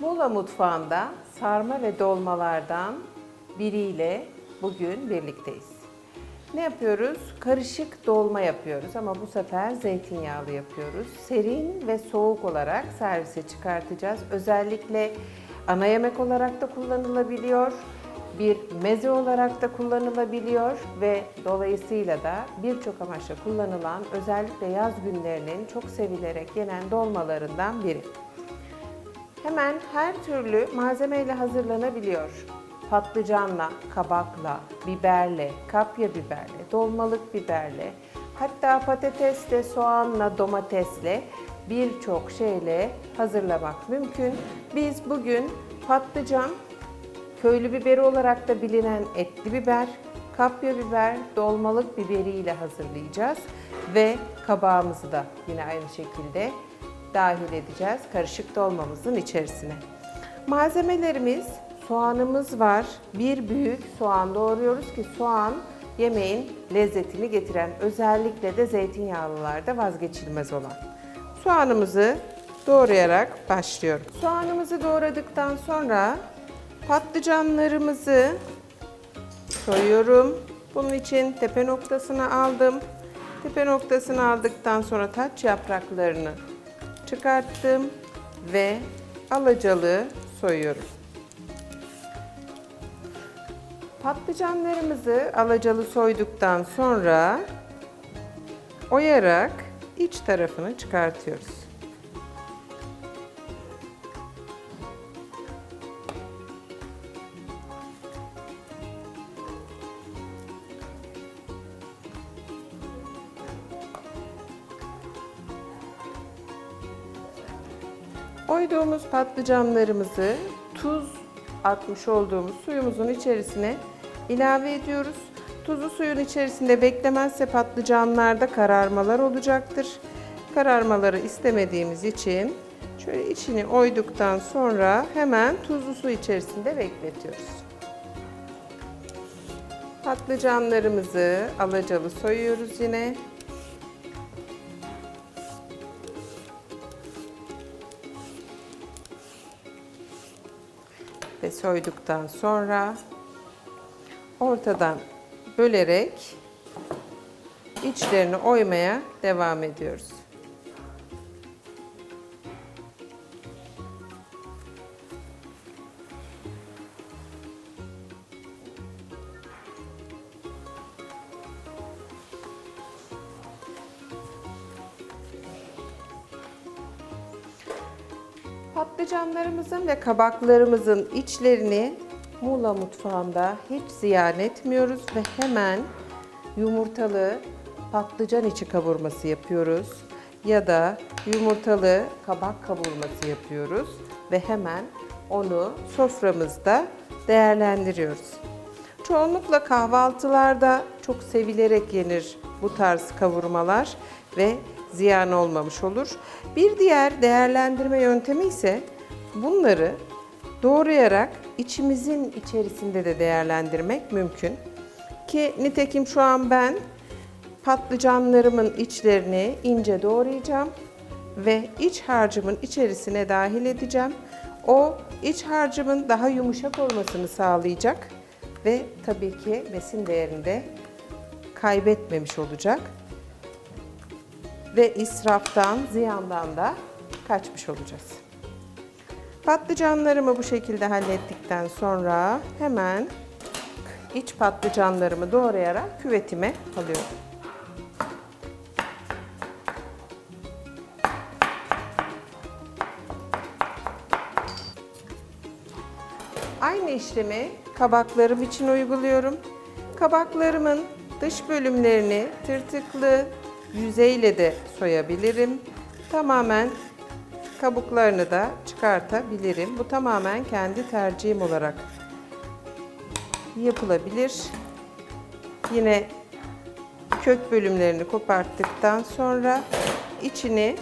Muğla mutfağında sarma ve dolmalardan biriyle bugün birlikteyiz. Ne yapıyoruz? Karışık dolma yapıyoruz ama bu sefer zeytinyağlı yapıyoruz. Serin ve soğuk olarak servise çıkartacağız. Özellikle ana yemek olarak da kullanılabiliyor. Bir meze olarak da kullanılabiliyor ve dolayısıyla da birçok amaçla kullanılan özellikle yaz günlerinin çok sevilerek yenen dolmalarından biri. Hemen her türlü malzemeyle hazırlanabiliyor. Patlıcanla, kabakla, biberle, kapya biberle, dolmalık biberle, hatta patatesle, soğanla, domatesle birçok şeyle hazırlamak mümkün. Biz bugün patlıcan, köylü biberi olarak da bilinen etli biber, kapya biber, dolmalık biberiyle hazırlayacağız ve kabağımızı da yine aynı şekilde dahil edeceğiz karışık dolmamızın içerisine. Malzemelerimiz soğanımız var. Bir büyük soğan doğruyoruz ki soğan yemeğin lezzetini getiren özellikle de zeytinyağlılarda vazgeçilmez olan. Soğanımızı doğrayarak başlıyorum. Soğanımızı doğradıktan sonra patlıcanlarımızı soyuyorum. Bunun için tepe noktasını aldım. Tepe noktasını aldıktan sonra taç yapraklarını çıkarttım ve alacalı soyuyorum. Patlıcanlarımızı alacalı soyduktan sonra oyarak iç tarafını çıkartıyoruz. Oyduğumuz patlıcanlarımızı tuz atmış olduğumuz suyumuzun içerisine ilave ediyoruz. Tuzu suyun içerisinde beklemezse patlıcanlarda kararmalar olacaktır. Kararmaları istemediğimiz için şöyle içini oyduktan sonra hemen tuzlu su içerisinde bekletiyoruz. Patlıcanlarımızı alacalı soyuyoruz yine. Soyduktan sonra ortadan bölerek içlerini oymaya devam ediyoruz. Patlıcanlarımızın ve kabaklarımızın içlerini Muğla mutfağında hiç ziyan etmiyoruz ve hemen yumurtalı patlıcan içi kavurması yapıyoruz ya da yumurtalı kabak kavurması yapıyoruz ve hemen onu soframızda değerlendiriyoruz. Çoğunlukla kahvaltılarda çok sevilerek yenir bu tarz kavurmalar ve ziyan olmamış olur. Bir diğer değerlendirme yöntemi ise bunları doğrayarak içimizin içerisinde de değerlendirmek mümkün. Ki nitekim şu an ben patlıcanlarımın içlerini ince doğrayacağım ve iç harcımın içerisine dahil edeceğim. O iç harcımın daha yumuşak olmasını sağlayacak ve tabii ki besin değerini de kaybetmemiş olacak ve israftan, ziyandan da kaçmış olacağız. Patlıcanlarımı bu şekilde hallettikten sonra hemen iç patlıcanlarımı doğrayarak küvetime alıyorum. Aynı işlemi kabaklarım için uyguluyorum. Kabaklarımın dış bölümlerini tırtıklı yüzeyle de soyabilirim. Tamamen kabuklarını da çıkartabilirim. Bu tamamen kendi tercihim olarak yapılabilir. Yine kök bölümlerini koparttıktan sonra içini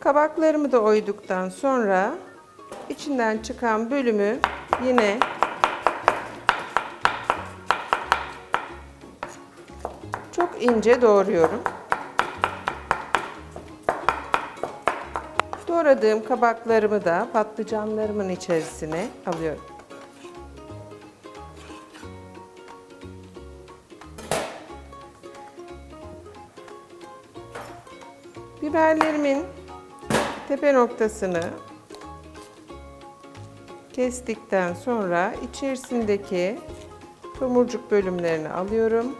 Kabaklarımı da oyduktan sonra içinden çıkan bölümü yine çok ince doğruyorum. Doğradığım kabaklarımı da patlıcanlarımın içerisine alıyorum. Biberlerimin tepe noktasını kestikten sonra içerisindeki tomurcuk bölümlerini alıyorum.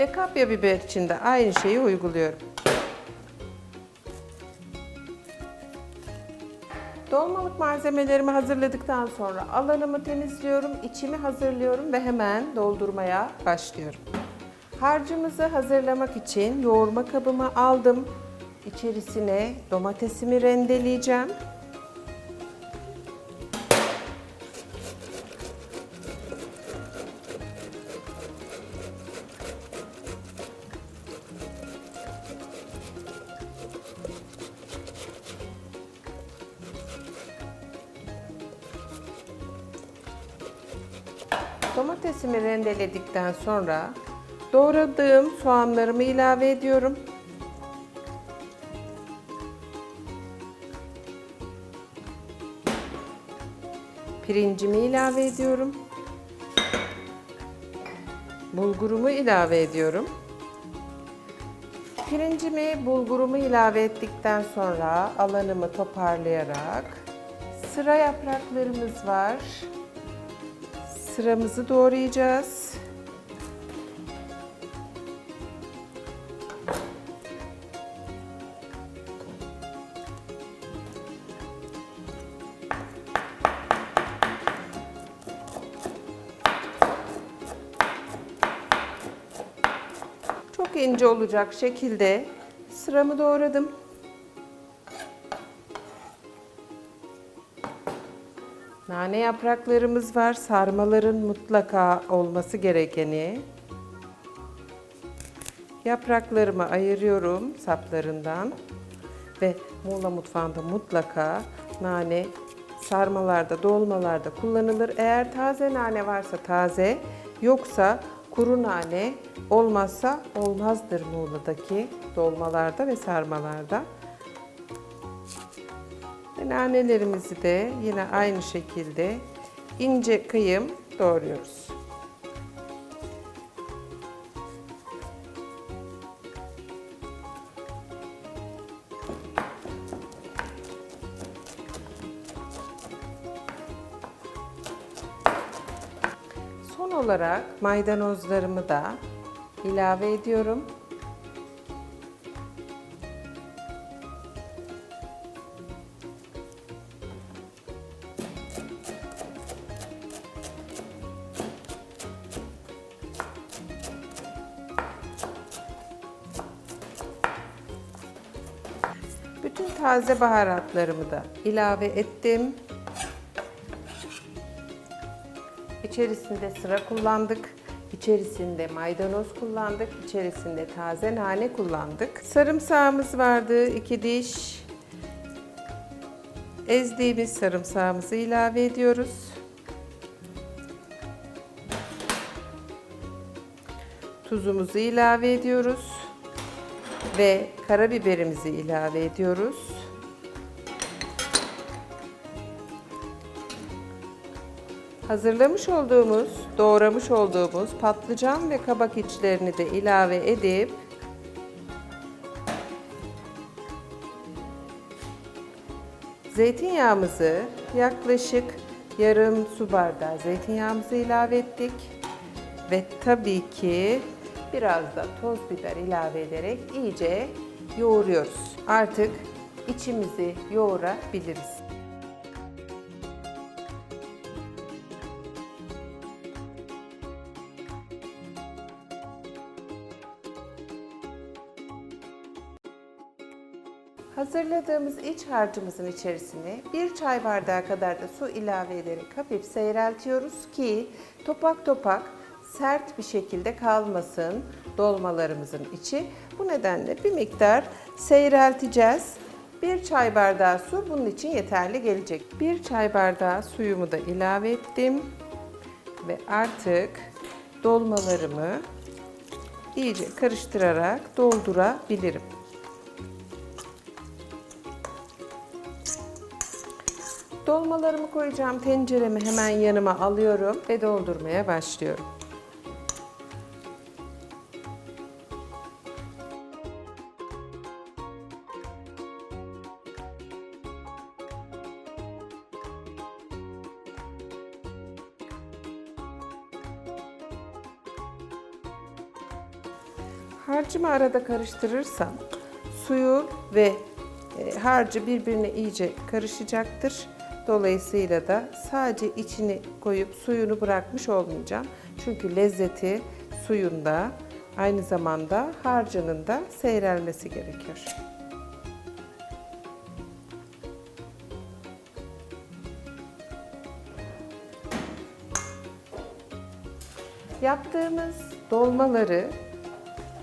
Ve kapya biber için de aynı şeyi uyguluyorum. Dolmalık malzemelerimi hazırladıktan sonra alanımı temizliyorum, içimi hazırlıyorum ve hemen doldurmaya başlıyorum. Harcımızı hazırlamak için yoğurma kabımı aldım. İçerisine domatesimi rendeleyeceğim. Rendeledikten sonra doğradığım soğanlarımı ilave ediyorum. Pirincimi ilave ediyorum. Bulgurumu ilave ediyorum. Pirincimi, bulgurumu ilave ettikten sonra alanımı toparlayarak sıra yapraklarımız var. Sıramızı doğrayacağız. İnce olacak şekilde sıramı doğradım. Nane yapraklarımız var. Sarmaların mutlaka olması gerekeni. Yapraklarımı ayırıyorum saplarından ve Muğla mutfağında mutlaka nane sarmalarda, dolmalarda kullanılır. Eğer taze nane varsa taze, yoksa kuru nane olmazsa olmazdır Muğla'daki dolmalarda ve sarmalarda. Ve nanelerimizi de yine aynı şekilde ince kıyım doğruyoruz. Son olarak maydanozlarımı da ilave ediyorum. Bütün taze baharatlarımı da ilave ettim. İçerisinde sıra kullandık. İçerisinde maydanoz kullandık. İçerisinde taze nane kullandık. Sarımsağımız vardı. iki diş. Ezdiğimiz sarımsağımızı ilave ediyoruz. Tuzumuzu ilave ediyoruz. Ve karabiberimizi ilave ediyoruz. Hazırlamış olduğumuz, doğramış olduğumuz patlıcan ve kabak içlerini de ilave edip zeytinyağımızı yaklaşık yarım su bardağı zeytinyağımızı ilave ettik ve tabii ki biraz da toz biber ilave ederek iyice yoğuruyoruz. Artık içimizi yoğurabiliriz. Hazırladığımız iç harcımızın içerisine bir çay bardağı kadar da su ilave ederek hafif seyreltiyoruz ki topak topak sert bir şekilde kalmasın dolmalarımızın içi. Bu nedenle bir miktar seyrelteceğiz. Bir çay bardağı su bunun için yeterli gelecek. Bir çay bardağı suyumu da ilave ettim ve artık dolmalarımı iyice karıştırarak doldurabilirim. Dolmalarımı koyacağım tenceremi hemen yanıma alıyorum ve doldurmaya başlıyorum. Harcımı arada karıştırırsam suyu ve e, harcı birbirine iyice karışacaktır. Dolayısıyla da sadece içini koyup suyunu bırakmış olmayacağım. Çünkü lezzeti suyunda aynı zamanda harcının da seyrelmesi gerekiyor. Yaptığımız dolmaları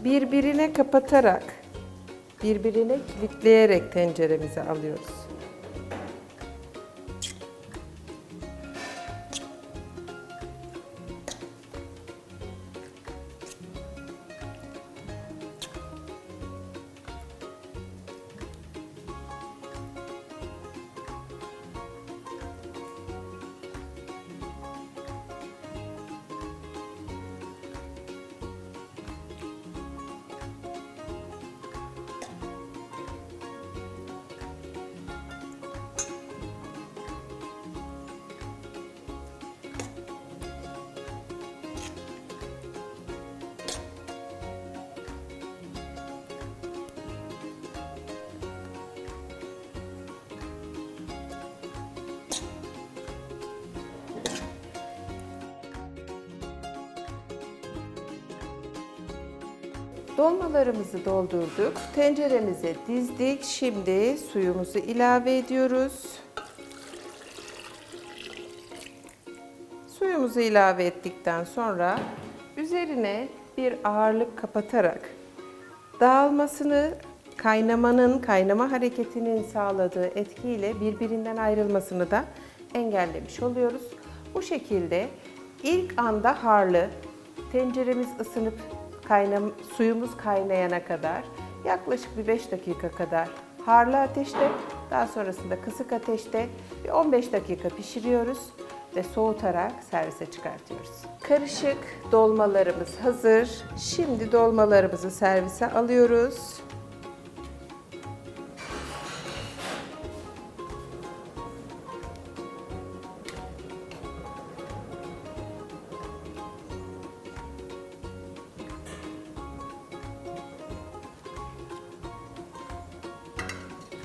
birbirine kapatarak, birbirine kilitleyerek tenceremize alıyoruz. Dolmalarımızı doldurduk. Tenceremize dizdik. Şimdi suyumuzu ilave ediyoruz. Suyumuzu ilave ettikten sonra üzerine bir ağırlık kapatarak dağılmasını, kaynamanın, kaynama hareketinin sağladığı etkiyle birbirinden ayrılmasını da engellemiş oluyoruz. Bu şekilde ilk anda harlı, tenceremiz ısınıp kaynam suyumuz kaynayana kadar yaklaşık bir 5 dakika kadar harlı ateşte, daha sonrasında kısık ateşte bir 15 dakika pişiriyoruz ve soğutarak servise çıkartıyoruz. Karışık dolmalarımız hazır. Şimdi dolmalarımızı servise alıyoruz.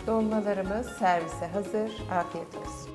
Dolmalarımız servise hazır. Afiyet olsun.